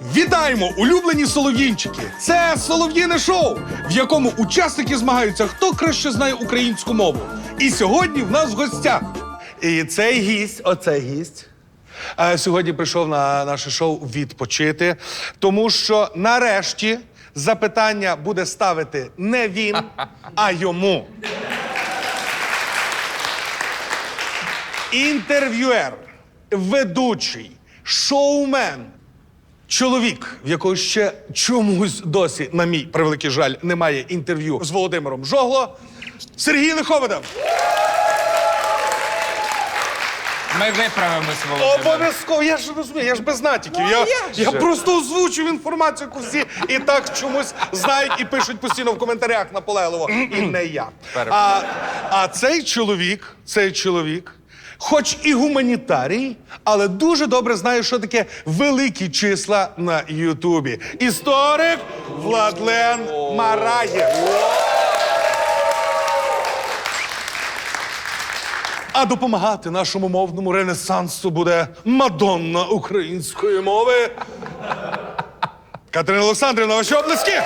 Вітаємо, улюблені солов'їнчики! Це солов'їне шоу, в якому учасники змагаються, хто краще знає українську мову. І сьогодні в нас в гостях. І цей гість, оцей гість. е, Сьогодні прийшов на наше шоу відпочити, тому що нарешті запитання буде ставити не він, а йому. Інтерв'юер, ведучий, шоумен, чоловік, в якого ще чомусь досі, на мій превеликий жаль, немає інтерв'ю з Володимиром Жогло. Сергій Лиховидов. Ми виправимось, Володимир. Обов'язково, я ж розумію, я ж без натяків. я, я просто озвучив інформацію, яку всі і так чомусь знають і пишуть постійно в коментарях наполегливо. І не я. А, а цей чоловік, цей чоловік, хоч і гуманітарій, але дуже добре знає, що таке великі числа на Ютубі. Історик Владлен Мараєв. А допомагати нашому мовному ренесансу буде Мадонна української мови. Катерина Олександрівна, ваші оплески!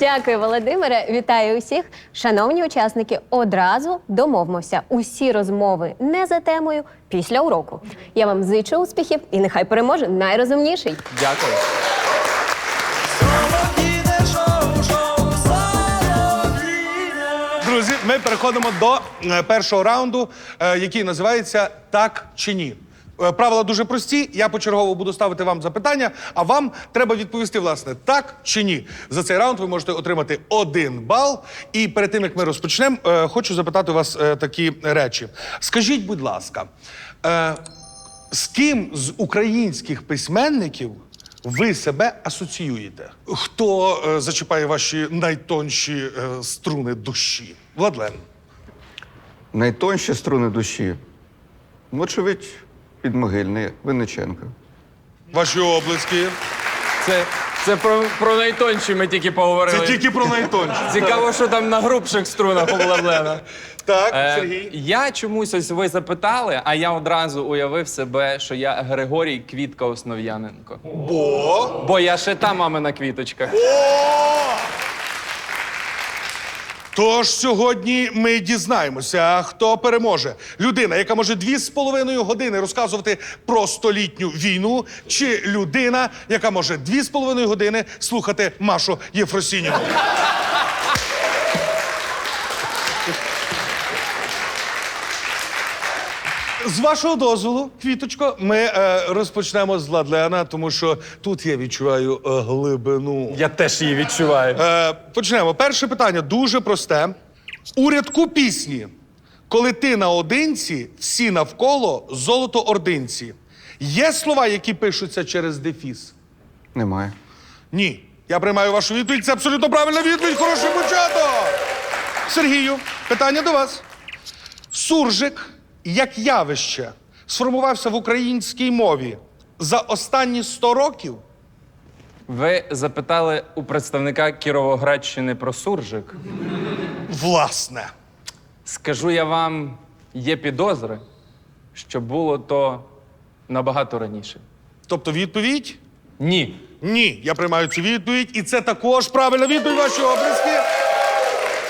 Дякую, Володимире. Вітаю усіх. Шановні учасники, одразу домовмося. Усі розмови не за темою після уроку. Я вам зичу успіхів і нехай переможе найрозумніший. Дякую. Друзі, ми переходимо до е, першого раунду, е, який називається Так чи ні. Е, Правила дуже прості. Я почергово буду ставити вам запитання, а вам треба відповісти, власне, так чи ні. За цей раунд ви можете отримати один бал. І перед тим як ми розпочнемо, е, хочу запитати вас е, такі речі. Скажіть, будь ласка, з ким з українських письменників ви себе асоціюєте? Хто зачіпає ваші найтонші струни душі? Владлен. Найтонші струни душі. Вочевидь, підмогильний Винниченко. Ваші облиски. Це, це про, про найтонші ми тільки поговорили. Це тільки про найтонші. Цікаво, що там на грубших струнах Владлена. Так, Е, Сергій. я чомусь ось ви запитали, а я одразу уявив себе, що я Григорій Квітка Основ'яненко. Бо. Бо я ще та мамина квіточка. О! Тож сьогодні ми дізнаємося, хто переможе. Людина, яка може дві з половиною години розказувати про столітню війну, чи людина, яка може дві з половиною години слухати Машу Єфросінівну. З вашого дозволу, квіточко, ми е, розпочнемо з Владлена, тому що тут я відчуваю е, глибину. Я теж її відчуваю. Е, почнемо. Перше питання дуже просте. У рядку пісні, коли ти наодинці, всі навколо золото ординці. Є слова, які пишуться через дефіс? Немає. Ні. Я приймаю вашу відповідь. Це абсолютно правильна відповідь. Хороший початок. Сергію, питання до вас. Суржик як явище сформувався в українській мові за останні 100 років. Ви запитали у представника Кіровоградщини про суржик. Власне. Скажу я вам, є підозри, що було то набагато раніше. Тобто відповідь? Ні. Ні, я приймаю цю відповідь, і це також правильна відповідь ваші облиски.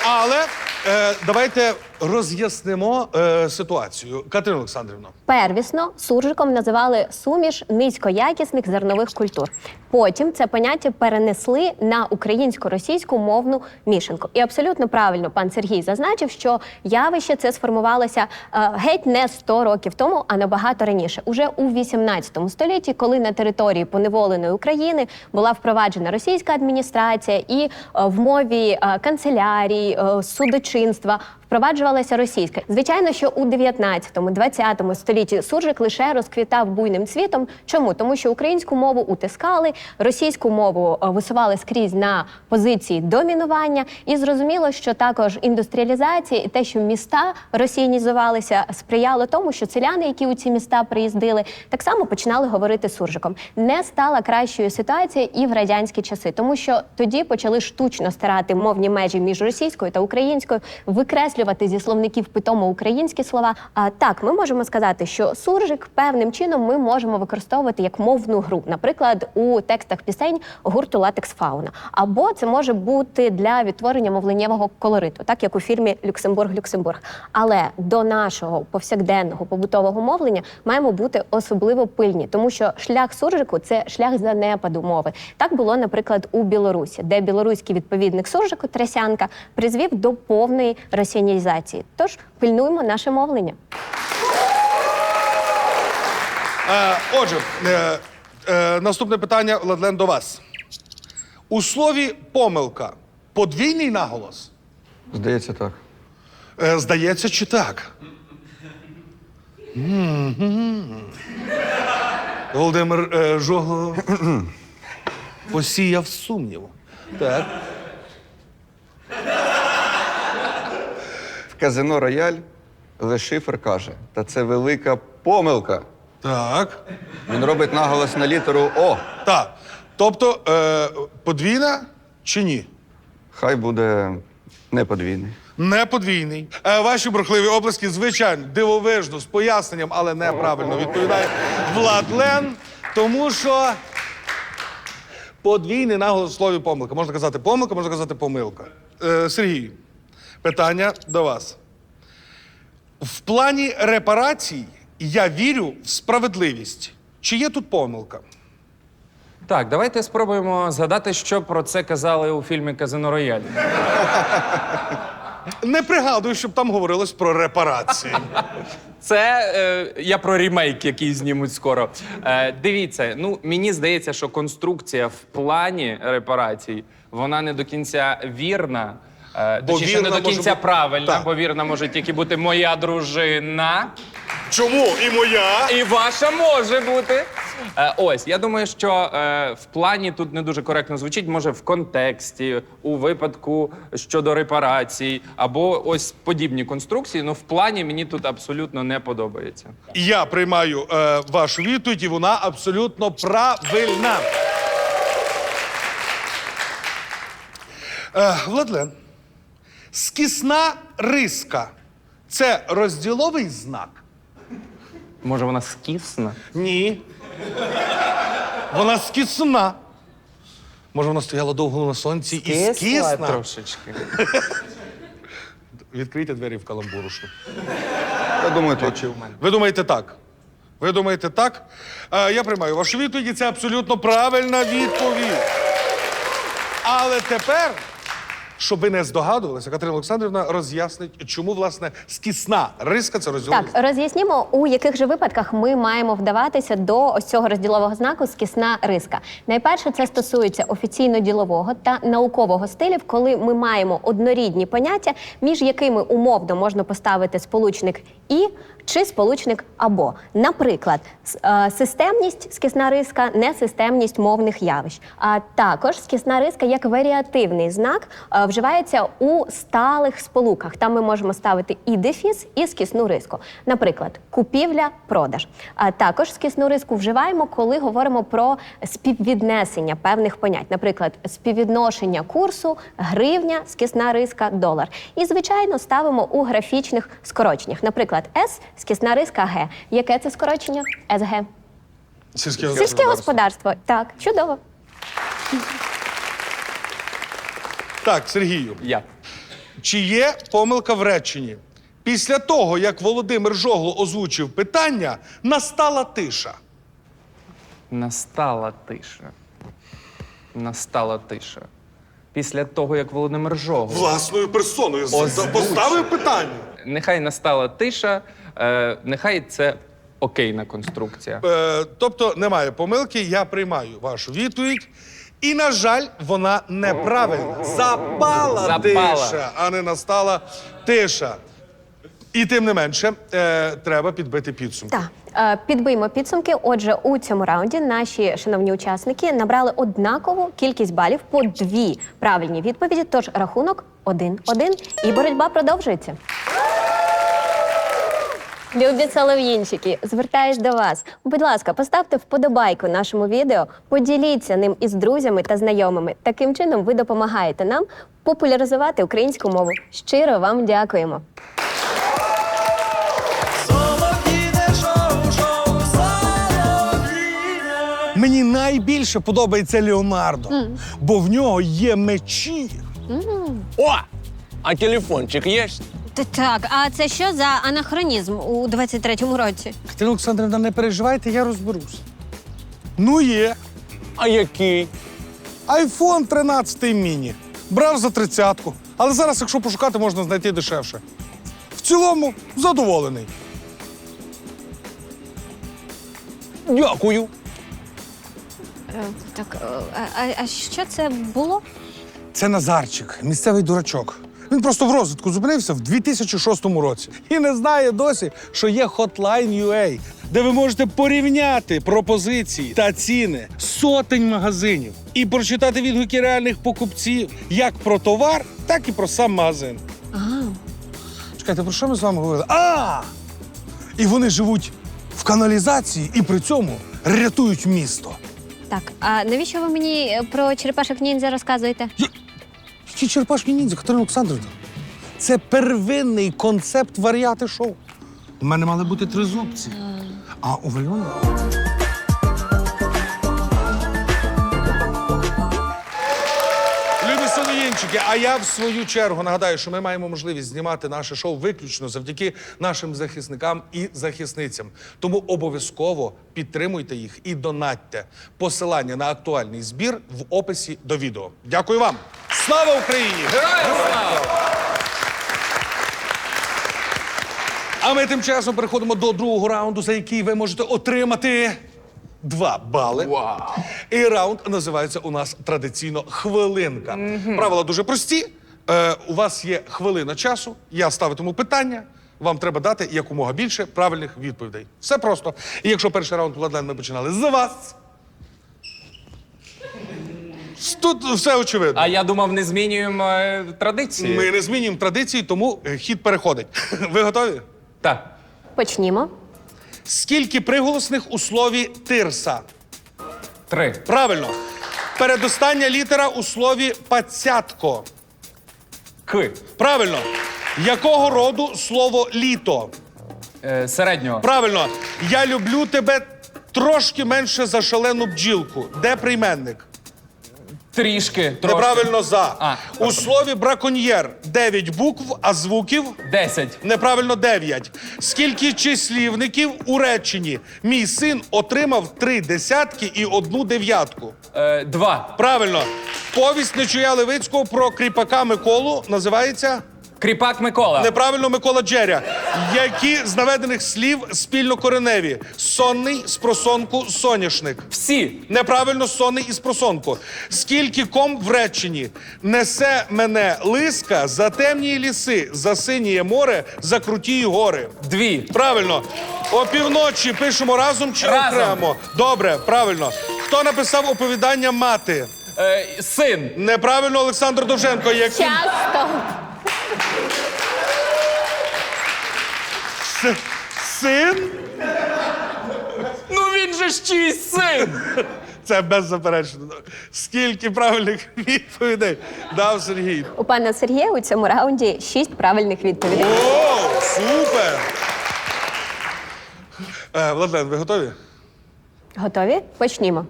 Але е, давайте роз'яснимо е, ситуацію. Катерина Олександрівна. Первісно суржиком називали суміш низькоякісних зернових культур. Потім це поняття перенесли на українсько-російську мовну мішанку. І абсолютно правильно пан Сергій зазначив, що явище це сформувалося е, геть не 100 років тому, а набагато раніше. Уже у 18 столітті, коли на території поневоленої України була впроваджена російська адміністрація, і е, в мові е, канцелярії, е, судочинства впроваджувалася російська. Звичайно, що у 19-20 столітті суржик лише розквітав буйним цвітом. Чому? Тому що українську мову утискали, російську мову е, висували скрізь на позиції домінування, і зрозуміло, що також індустріалізація і те, що міста росіянізувалися, сприяло тому, що селяни, які у ці міста приїздили, так само починали говорити суржиком. Не стала кращою ситуація і в радянські часи, тому що тоді почали штучно стирати мовні межі між російською та українською, викреслювати окреслювати зі словників питомо українські слова. А так, ми можемо сказати, що суржик певним чином ми можемо використовувати як мовну гру, наприклад, у текстах пісень гурту Латекс Фауна. Або це може бути для відтворення мовленнєвого колориту, так як у фільмі Люксембург-Люксембург. Але до нашого повсякденного побутового мовлення маємо бути особливо пильні, тому що шлях суржику це шлях занепаду мови. Так було, наприклад, у Білорусі, де білоруський відповідник суржику Тресянка призвів до повної росіянізації. Тож пильнуємо наше мовлення. Е, отже, е, е, наступне питання, Владлен, до вас. У слові помилка подвійний наголос. Здається, так. Е, здається, чи так? Володимир е, Жогло посіяв сумнів. Так. Казино Рояль Лешифер каже: та це велика помилка. Так. Він робить наголос на літеру О. Так. Тобто, е, подвійна чи ні? Хай буде не подвійний. Не подвійний. Е, ваші бурхливі обласки, звичайно, дивовижно, з поясненням, але неправильно відповідає Владлен, тому що подвійний наголос в слові помилка. Можна казати помилка, можна казати помилка. Е, Сергій, питання до вас. В плані репарацій я вірю в справедливість. Чи є тут помилка? Так, давайте спробуємо згадати, що про це казали у фільмі Казино Рояль. Не пригадую, щоб там говорилось про репарації. Це е, я про ремейк, який знімуть скоро. Е, дивіться, ну мені здається, що конструкція в плані репарацій вона не до кінця вірна. Е, точніше, не вірна до може кінця бути- правильна, Так. бо вірна може тільки бути моя дружина. Чому? І моя? І ваша може бути. Е, ось, я думаю, що е, в плані тут не дуже коректно звучить, може в контексті, у випадку щодо репарацій, або ось подібні конструкції. Ну, в плані мені тут абсолютно не подобається. Я приймаю е, вашу відповідь, і вона абсолютно правильна. Е, Владлен, скісна риска це розділовий знак? Може, вона скісна? Ні. Вона скісна. Може, вона стояла довго на сонці і скісна? трошечки. Відкрийте двері в каламбурушу. Я думаю, точив. Ви думаєте так? Ви думаєте так? Е, я приймаю вашу відповідь, і це абсолютно правильна відповідь. Але тепер, щоб ви не здогадувалися, Катерина Олександрівна роз'яснить, чому, власне, скісна риска це розділовий Так, роз'яснімо, у яких же випадках ми маємо вдаватися до ось цього розділового знаку скісна риска. Найперше, це стосується офіційно-ділового та наукового стилів, коли ми маємо однорідні поняття, між якими умовно можна поставити сполучник і чи сполучник або. Наприклад, е, системність скісна риска, несистемність мовних явищ. А також скісна риска як варіативний знак е, вживається у сталих сполуках. Там ми можемо ставити і дефіс, і скісну риску. Наприклад, купівля, продаж. А також скісну риску вживаємо, коли говоримо про співвіднесення певних понять, наприклад, співвідношення курсу, гривня, скісна риска, долар. І звичайно ставимо у графічних скороченнях. Наприклад, С скісна риска Г. Яке це скорочення? СГ. Сільське Сільське господарство. Так, чудово. Так, Сергію, Я. чи є помилка в реченні? Після того, як Володимир Жогло озвучив питання, настала тиша. Настала тиша. Настала тиша. Після того, як Володимир Жогло Власною персоною Озвучив. поставив питання. Нехай настала тиша, е, нехай це окейна конструкція. Е, тобто немає помилки, я приймаю вашу відповідь. І, на жаль, вона неправильна. Запала, Запала. тиша, а не настала тиша. І тим не менше, е, треба підбити підсумки. Так, е, підбиймо підсумки. Отже, у цьому раунді наші шановні учасники набрали однакову кількість балів по дві правильні відповіді. Тож рахунок 1-1. І боротьба продовжується. Любі солов'їнчики, звертаюсь до вас. Будь ласка, поставте вподобайку нашому відео, поділіться ним із друзями та знайомими. Таким чином ви допомагаєте нам популяризувати українську мову. Щиро вам дякуємо. Мені найбільше подобається Леонардо, бо в нього є мечі. О! А телефончик есть? Т- Так, а це що за анахронізм у 23-му році? Катерина Олександрівна, не переживайте, я розберусь. Ну є. А який? Айфон 13 міні. Брав за тридцятку. Але зараз, якщо пошукати, можна знайти дешевше. В цілому задоволений. Дякую. Е, Так, е, а що це було? Це Назарчик, місцевий дурачок. Він просто в розвитку зупинився в 2006 році і не знає досі, що є Hotline UA, де ви можете порівняти пропозиції та ціни сотень магазинів і прочитати відгуки реальних покупців як про товар, так і про сам магазин. Чекайте, про що ми з вами говорили? А! І вони живуть в каналізації і при цьому рятують місто. Так, а навіщо ви мені е, про черепашок ніндзя розказуєте? Які черпашки ніндзя, Катерина Олександрівна? Це первинний концепт варіати шоу. У мене мали бути три зубці. А у Вальоні? Любі а я в свою чергу нагадаю, що ми маємо можливість знімати наше шоу виключно завдяки нашим захисникам і захисницям. Тому обов'язково підтримуйте їх і донатьте. Посилання на актуальний збір в описі до відео. Дякую вам! Слава Україні! Героям слава! А ми тим часом переходимо до другого раунду, за який ви можете отримати два бали. Вау! І раунд називається у нас традиційно хвилинка. Правила дуже прості. Е, у вас є хвилина часу. Я ставитиму питання. Вам треба дати якомога більше правильних відповідей. Все просто. І якщо перший раунд Владлен ми починали з вас. Тут все очевидно. А я думав, не змінюємо е, традиції. Ми не змінюємо традиції, тому е, хід переходить. Ви готові? Так. Почнімо. Скільки приголосних у слові тирса? Три. Правильно. Передостання літера у слові пацятко. К. Правильно. Якого роду слово літо? Е, середнього. Правильно. Я люблю тебе трошки менше за шалену бджілку. Де прийменник? Трішки. Трошки. Неправильно за. А, у слові браконьєр 9 букв, а звуків Десять. неправильно 9. Скільки числівників у реченні? Мій син отримав три десятки і одну дев'ятку. Е, два. Правильно. Повість Нечуя Левицького про кріпака Миколу називається Кріпак Микола. неправильно Микола Джеря. Які з наведених слів спільно кореневі? Сонний з просонку соняшник. Всі. Неправильно сонний із просонку. Скільки ком в реченні? Несе мене лиска за темні ліси, за синіє море, за круті гори. Дві. Правильно. Опівночі пишемо разом чи Разом. окремо? Добре, правильно. Хто написав оповідання мати? Е, син. Неправильно Олександр Довженко. Який... Часто. С- Син? Ну він же ж чийсь син. Це беззаперечно. Скільки правильних відповідей дав Сергій? У пана Сергія у цьому раунді шість правильних відповідей. О, супер! Е, Владлен, ви готові? Готові? Почнімо.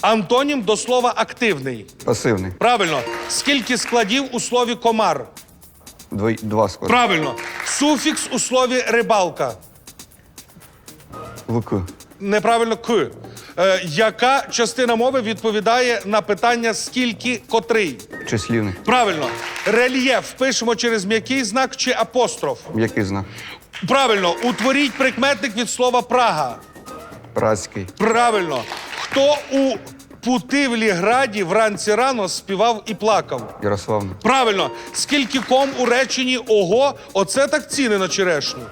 Антонім до слова активний. Пасивний. Правильно. Скільки складів у слові комар? Двой, два склади. Правильно. Суфікс у слові рибалка. ВК. Неправильно к. Е, яка частина мови відповідає на питання скільки котрий? Числівний. Правильно. Рельєф пишемо через м'який знак чи апостроф. Який знак? Правильно. Утворіть прикметник від слова Прага. Празький. Правильно. Хто у Путивлі-граді вранці рано співав і плакав? Ярославна. Правильно. Скільки ком у реченні ого, оце так ціни на черешню.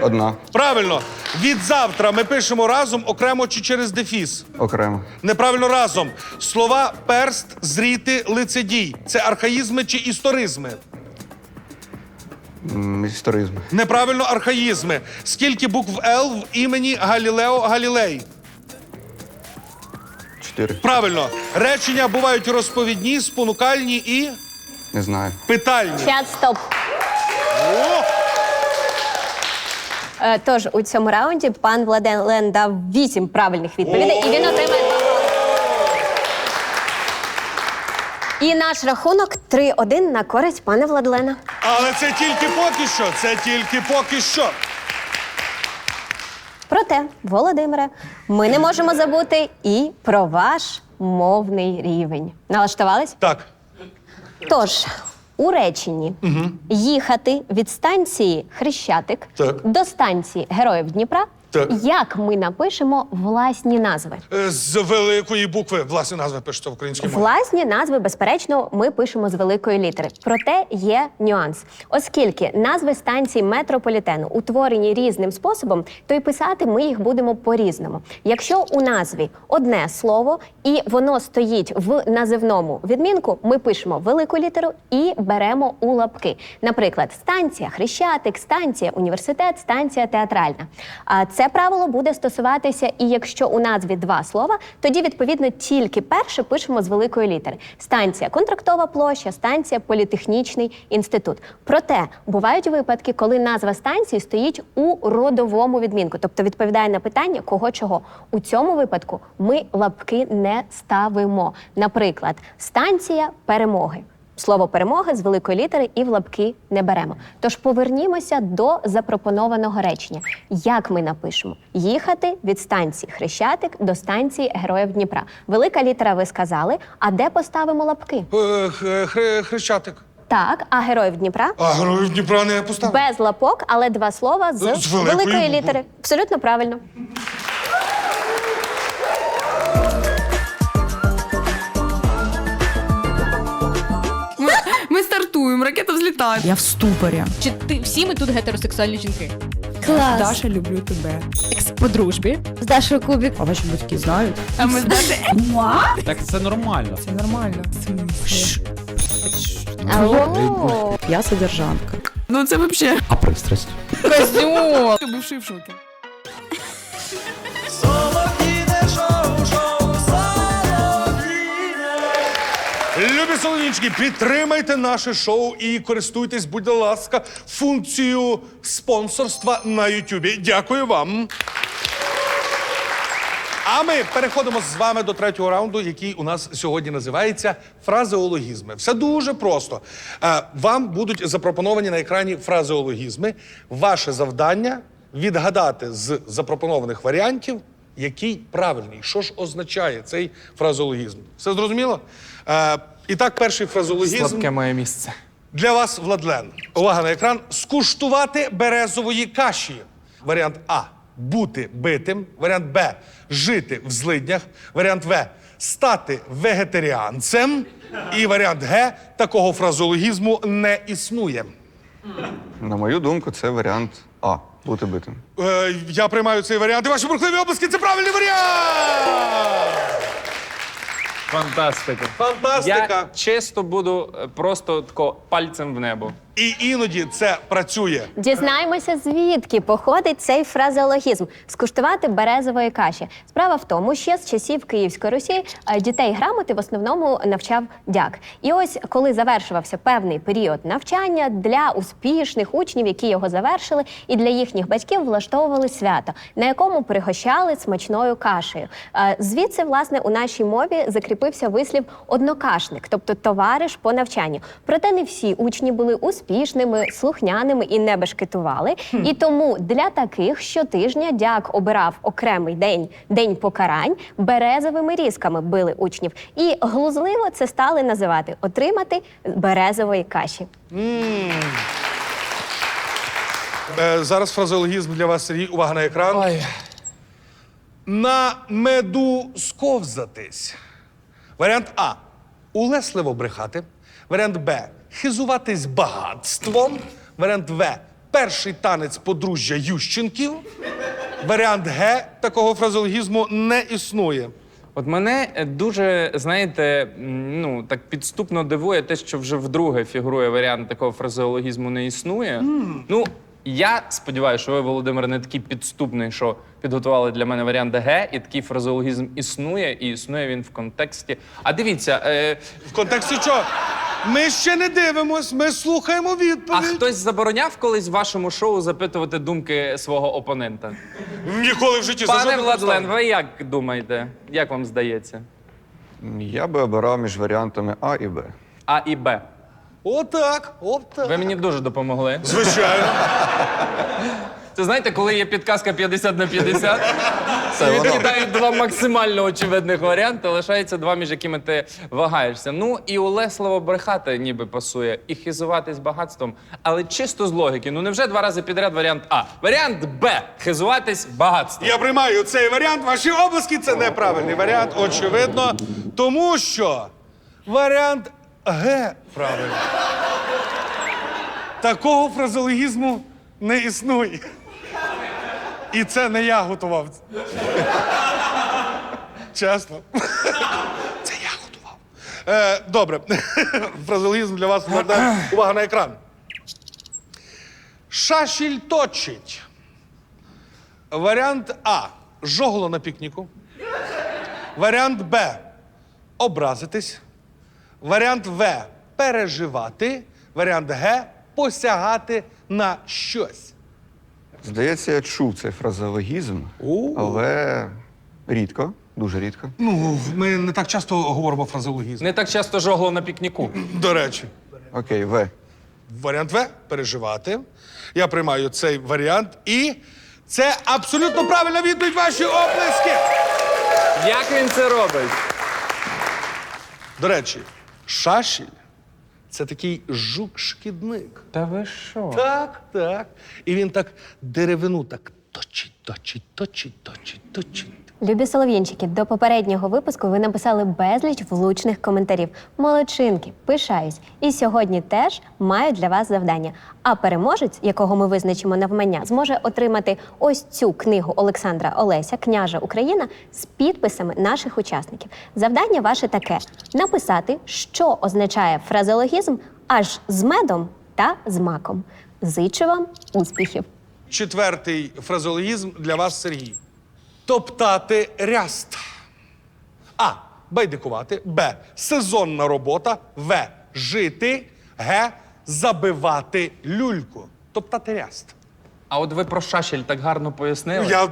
Одна. Правильно. Від завтра ми пишемо разом окремо чи через дефіс. Окремо. Неправильно разом. Слова перст, зріти, лицедій. Це архаїзми чи історизми. М, Історизм. Неправильно архаїзми. Скільки букв Л в імені Галілео Галілей? Чотири. Правильно. Речення бувають розповідні, спонукальні і Не знаю. питальні. Час стоп. О! Е, Тож у цьому раунді пан Владлен дав вісім правильних відповідей, і він отримає. два бали. І наш рахунок 3-1 на користь пана Владлена. Але це тільки поки що. Це тільки поки що. Проте, Володимире, ми не можемо забути і про ваш мовний рівень. Налаштувались? Так. Тож, у реченні їхати від станції Хрещатик Так. до станції Героїв Дніпра. Так. Як ми напишемо власні назви? Е, З великої букви власне назви пишеться в українській мові. Власні назви, безперечно, ми пишемо з великої літери. Проте є нюанс. Оскільки назви станцій метрополітену утворені різним способом, то й писати ми їх будемо по-різному. Якщо у назві одне слово і воно стоїть в називному відмінку, ми пишемо велику літеру і беремо у лапки. Наприклад, станція Хрещатик, станція університет, станція театральна. А це правило буде стосуватися і якщо у назві два слова, тоді відповідно тільки перше пишемо з великої літери: станція контрактова площа, станція політехнічний інститут. Проте бувають випадки, коли назва станції стоїть у родовому відмінку, тобто відповідає на питання кого чого. У цьому випадку ми лапки не ставимо. Наприклад, станція перемоги. Слово перемоги з великої літери і в лапки не беремо. Тож повернімося до запропонованого речення. Як ми напишемо? Їхати від станції Хрещатик до станції Героїв Дніпра. Велика літера ви сказали. А де поставимо лапки? Е, Хрещатик. Так, а героїв Дніпра А героїв Дніпра не поставив. без лапок, але два слова з, З великої великої літери. Абсолютно правильно. Ми стартуємо, ракета взлітає. Я в ступорі. Чи ти всі ми тут гетеросексуальні жінки? Клас. Даша, люблю тебе. Екс По дружбі. З Дашою Кубік. А ваші батьки знають? А ми Даша. Так це нормально. Це нормально. Алло. Я содержанка. Ну це взагалі. А пристрасть? Козьол. Ти бувший в шокі. Любі солонічки, підтримайте наше шоу і користуйтесь, будь ласка, функцією спонсорства на Ютубі. Дякую вам. А ми переходимо з вами до третього раунду, який у нас сьогодні називається фразеологізми. Все дуже просто. Е, Вам будуть запропоновані на екрані фразеологізми. Ваше завдання відгадати з запропонованих варіантів, який правильний. Що ж означає цей фразеологізм? Все зрозуміло? І так, перший фразеологізм Слабке моє місце. для вас, Владлен. Увага на екран. Скуштувати березової каші. Варіант А. Бути битим. Варіант Б. Жити в злиднях. Варіант В. Стати вегетаріанцем. І варіант Г. Такого фразеологізму не існує. На мою думку, це варіант А. Бути битим. Е, я приймаю цей варіант. І ваші бурхливі обласки це правильний варіант! Фантастика. Фантастика! Я чисто буду е, просто тако пальцем в небо. І іноді це працює. Дізнаємося, звідки походить цей фразеологізм скуштувати березової каші. Справа в тому, що з часів Київської Русі е, дітей грамоти в основному навчав дяк. І ось коли завершувався певний період навчання для успішних учнів, які його завершили, і для їхніх батьків влаштовували свято, на якому пригощали смачною кашею. Е, Звідси, власне, у нашій мові закріпився вислів однокашник, тобто товариш по навчанню. Проте не всі учні були успішними, слухняними і не бешкетували. І тому для таких щотижня дяк обирав окремий день день покарань, березовими різками били учнів. І глузливо це стали називати отримати березової каші. Е, зараз фразеологізм для вас, Сергій. Увага на екран. Ой. На меду сковзатись. Варіант А. Улесливо брехати. Варіант Б. Хизуватись багатством. Варіант В. Перший танець подружжя Ющенків. Варіант Г. Такого фразеологізму не існує. От мене е, дуже, знаєте, ну так підступно дивує те, що вже вдруге фігурує варіант такого фразеологізму не існує. Ну, я сподіваюся, що ви, Володимир, не такий підступний, що підготували для мене варіант Г, і такий фразеологізм існує, і існує він в контексті. А дивіться, е, В контексті чого? Ми ще не дивимось, ми слухаємо а відповідь. хтось забороняв колись в вашому шоу запитувати думки свого опонента? Ніколи в житті за Пане жодних Владлен, обставин. ви як думаєте? Як вам здається? Я би обирав між варіантами А і Б. А і Б. Отак, отак. Ви мені дуже допомогли. Звичайно. Це знаєте, коли є підказка 50 на 50, Це воно. відкидають два максимально очевидних варіанти, лишається два, між якими ти вагаєшся. Ну і улесливо брехати ніби пасує, і хизуватись багатством, але чисто з логіки. Ну невже два рази підряд варіант А? Варіант Б хизуватись багатством. Я приймаю цей варіант. Ваші обласки це неправильний варіант, очевидно. Тому що варіант Г правильний. Такого фразеологізму не існує. І це не я готував. Чесно. Це я готував. Е, добре. Фразеологізм для вас Богдан. Увага на екран. Шашіль точить. Варіант А. Жогло на пікніку. Варіант Б. Образитись. Варіант В. Переживати. Варіант Г. Посягати на щось. Здається, я чув цей фразеологізм, але рідко, дуже рідко. Ну, ми не так часто говоримо фразеологізм. Не так часто жогло на пікніку. До речі, Окей, В. варіант В переживати. Я приймаю цей варіант. І це абсолютно правильна відповідь ваші оплески. Як він це робить? До речі, шашіль це такий жук-шкідник. Та ви що? Так, так. І він так деревину так точить, точить, точить, точить, точить. Любі солов'їнчики, до попереднього випуску ви написали безліч влучних коментарів. Молодчинки, пишаюсь. І сьогодні теж маю для вас завдання. А переможець, якого ми визначимо навмання, зможе отримати ось цю книгу Олександра Олеся, княжа Україна, з підписами наших учасників. Завдання ваше таке: написати, що означає фразеологізм аж з медом та з маком. Зичу вам успіхів! Четвертий фразеологізм для вас, Сергій. Топтати ряст. А. Байдикувати. Б. Сезонна робота. В. Жити. Г. Забивати люльку. Топтати ряст. А от ви про шашель так гарно пояснили. Я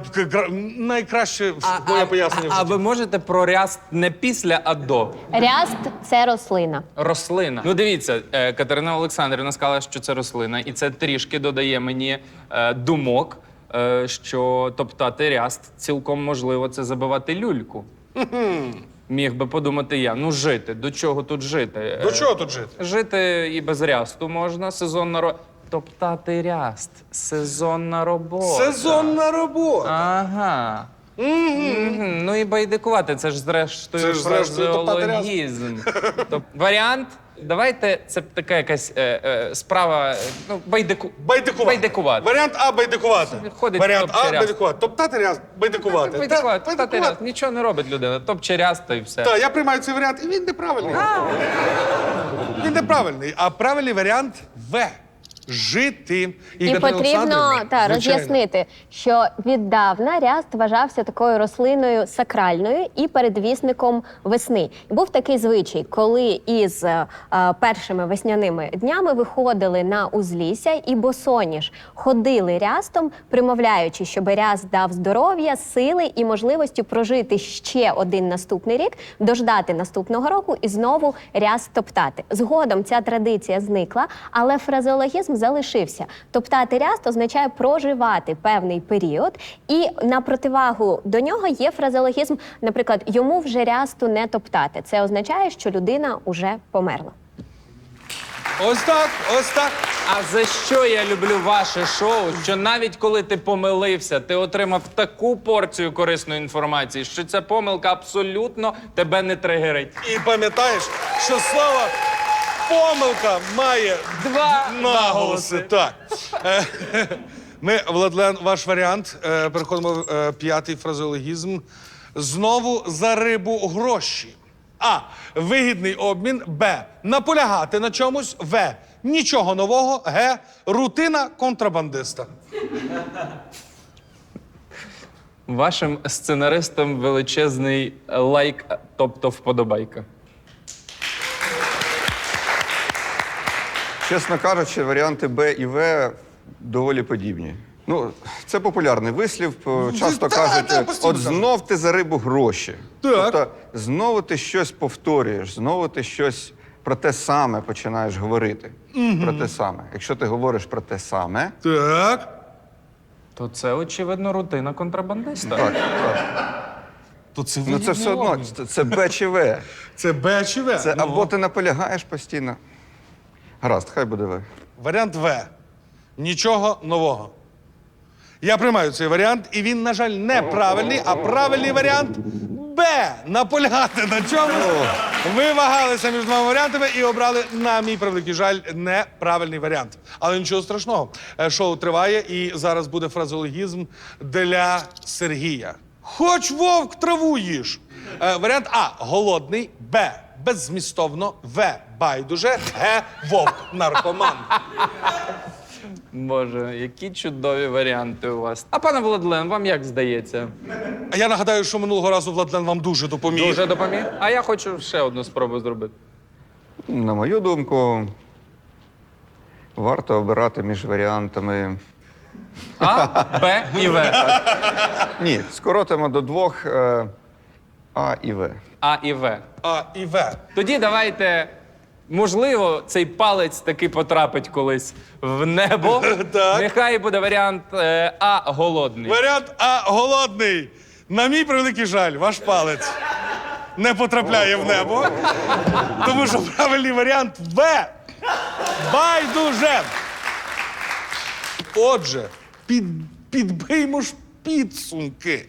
найкраще моє пояснення. в а, а житті. ви можете про ряст не після, а до? Ряст це рослина. Рослина. Ну дивіться, е, Катерина Олександрівна сказала, що це рослина, і це трішки додає мені е, думок, що топтати ряст цілком можливо це забивати люльку. Міг би подумати я. Ну, жити. До чого тут жити? До Е, чого тут жити? Жити і без рясту можна, сезонна ро... Топтати ряст. Сезонна робота. Сезонна робота. Ага. Ну і байдикувати, це ж зрештою топтати фразеологізм. Варіант. Давайте це така якась е, е, справа. Ну, байдику... Байдикувати. Байдикувати. Варіант А байдикувати. Ходить Варіант А ряст. байдикувати. Топтати ряст, байдикувати. Байдикувати, та топтати байдикувати. Нічого не робить людина. Топче ряз, та й все. Так, я приймаю цей варіант, і він неправильний. Він неправильний. А правильний варіант В. Жити. І потрібно та, роз'яснити, що віддавна ряст вважався такою рослиною сакральною і передвісником весни. І був такий звичай, коли із е, першими весняними днями виходили на узлісся і босоніж ходили рястом, примовляючи, щоб ряст дав здоров'я, сили і можливості прожити ще один наступний рік, дождати наступного року і знову ряст топтати. Згодом ця традиція зникла, але фразеологізм залишився. Топтати ряст означає проживати певний період, і на противагу до нього є фразеологізм, наприклад, йому вже рясту не топтати. Це означає, що людина уже померла. Ось так, ось так. А за що я люблю ваше шоу? Що навіть коли ти помилився, ти отримав таку порцію корисної інформації, що ця помилка абсолютно тебе не тригерить. І пам'ятаєш, що слово помилка має Два наголоси. Так. Е, Ми, Владлен, ваш варіант. Е, Переходимо в е, п'ятий фразеологізм. Знову за рибу гроші. А. Вигідний обмін. Б. Наполягати на чомусь. В. Нічого нового. Г. Рутина контрабандиста. Вашим сценаристам величезний лайк, тобто вподобайка. Чесно кажучи, варіанти Б і В доволі подібні. Ну, це популярний вислів. Е, Часто та, кажуть, та, е, постійно от кажуть. знов ти за рибу гроші. Так. Тобто знову ти щось повторюєш, знову ти щось про те саме починаєш говорити. Про те саме. Якщо ти говориш про те саме, Так. То це, очевидно, рутина контрабандиста. так, так. То це Ну це все одно, це, це Б чи В. Це Б чи В? Це Ну. або ти наполягаєш постійно. Гаразд, хай буде В. Варіант В. Нічого нового. Я приймаю цей варіант, і він, на жаль, неправильний, а правильний варіант Б. Наполягати на чомусь. Ви вагалися між двома варіантами і обрали, на мій превеликий жаль, неправильний варіант. Але нічого страшного. Е, Шоу триває, і зараз буде фразеологізм для Сергія. Хоч вовк траву їж. Е, Варіант А голодний, Б. Беззмістовно, В. Байдуже, Г. Вовк наркоман. Боже, які чудові варіанти у вас. А пане Владлен, вам як здається? А я нагадаю, що минулого разу Владлен вам дуже допоміг. Дуже допоміг? А я хочу ще одну спробу зробити. На мою думку, варто обирати між варіантами. А, Б і В. Ні, скоротимо до двох е, А і В. А і В. А і В. Тоді давайте. Можливо, цей палець таки потрапить колись в небо. Так. Нехай буде варіант е, А голодний. Варіант А голодний. На мій превеликий жаль, ваш палець не потрапляє в небо. Тому що правильний варіант В. Байдуже. Отже, під, підбиймо ж підсумки.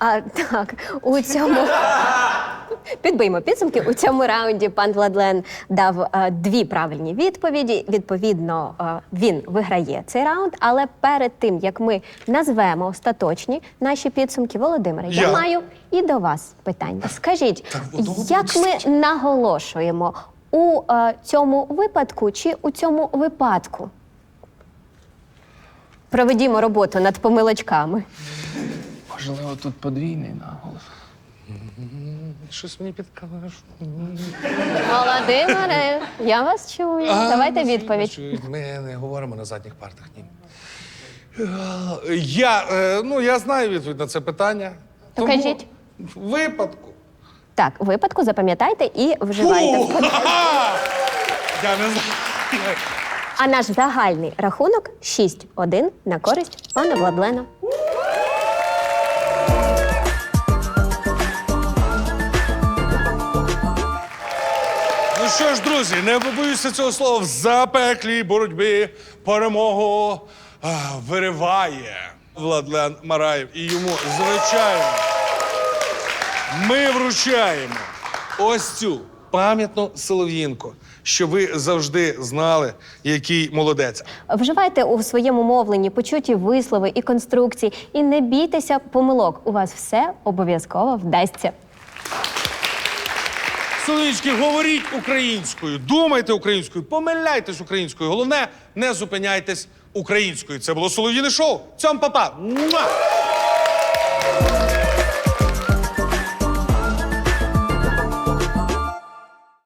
А так, у цьому підбиймо підсумки. У цьому раунді пан Владлен дав е, дві правильні відповіді. Відповідно, е, він виграє цей раунд. Але перед тим як ми назвемо остаточні наші підсумки, Володимире, я, Я? маю і до вас питання. Скажіть, як ми наголошуємо у е, цьому випадку чи у цьому випадку? Проведімо роботу над помилочками. Можливо, тут подвійний наголос. Щось мені підкажеш. Володимире, я вас чую. Давайте відповідь. Ми не говоримо на задніх партах. Ні. Е, Я, е, ну, я знаю відповідь на це питання. То кажіть. В випадку. Так, випадку запам'ятайте і вживайте. Фу! Ха-ха! Я не знаю. А наш загальний рахунок 6-1 на користь пана Владлена. Що ж, друзі, не побоюся цього слова в запеклій боротьбі перемогу а, вириває Владлен Мараєв. І йому, звичайно, ми вручаємо ось цю пам'ятну солов'їнку, що ви завжди знали, який молодець. Вживайте у своєму мовленні почуті вислови і конструкції, і не бійтеся помилок. У вас все обов'язково вдасться. Солов'їнчики, говоріть українською, думайте українською, помиляйтесь українською. Головне, не зупиняйтесь українською. Це було Солов'їне шоу. Цьом папа. Муа!